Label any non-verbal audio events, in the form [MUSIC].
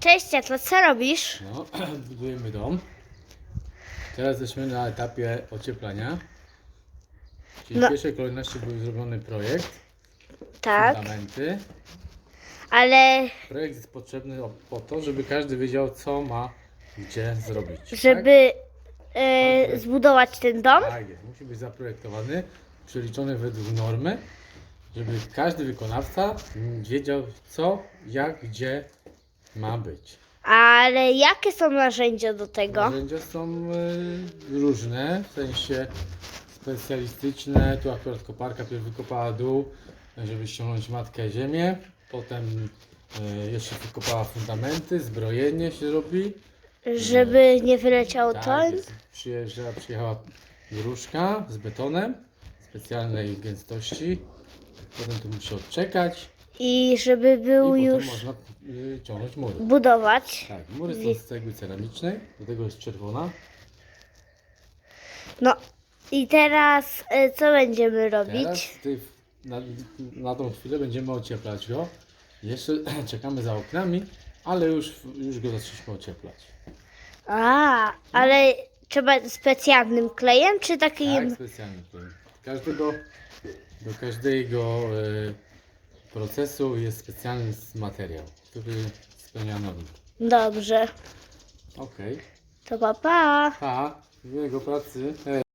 Cześć, Atlas, co robisz? No, [CLEARS THROAT] budujemy dom. Teraz jesteśmy na etapie ocieplania. Czyli No. w pierwszej kolejności był zrobiony projekt, Tak, fundamenty. ale Projekt jest potrzebny o- po to, żeby każdy wiedział, co ma gdzie zrobić. żeby e, zbudować ten dom, Tak? tak jest. Musi być zaprojektowany, przeliczony według normy, żeby każdy wykonawca mm, wiedział, co, jak, gdzie ma być. ale jakie są narzędzia do tego? Narzędzia są y, różne, w sensie specjalistyczne. Tu akurat koparka pierw wykopała dół, żeby ściągnąć matkę ziemię. Potem y, jeszcze wykopała fundamenty, zbrojenie się robi. Żeby nie wyleciało to? Tak, jest, przyjeżdża, przyjechała gruszka z betonem specjalnej gęstości. Potem tu musi odczekać I żeby i był potem już można y, ciągnąć mury. budować. Tak, mury są z cegły ceramicznej, do tego jest czerwona. No i teraz e, co będziemy Teraz robić? ty, na, na tą chwilę będziemy ocieplać go. Jeszcze [CLEARS THROAT] czekamy za oknami, ale już, już go zaczęliśmy ocieplać. A, ale trzeba specjalnym klejem, czy takim? Tak, specjalnie. Każdego, do każdego e, procesu jest specjalny materiał, który spełnia normy. Dobrze. Okej. To pa, pa. Pa, miłego pracy. Hej.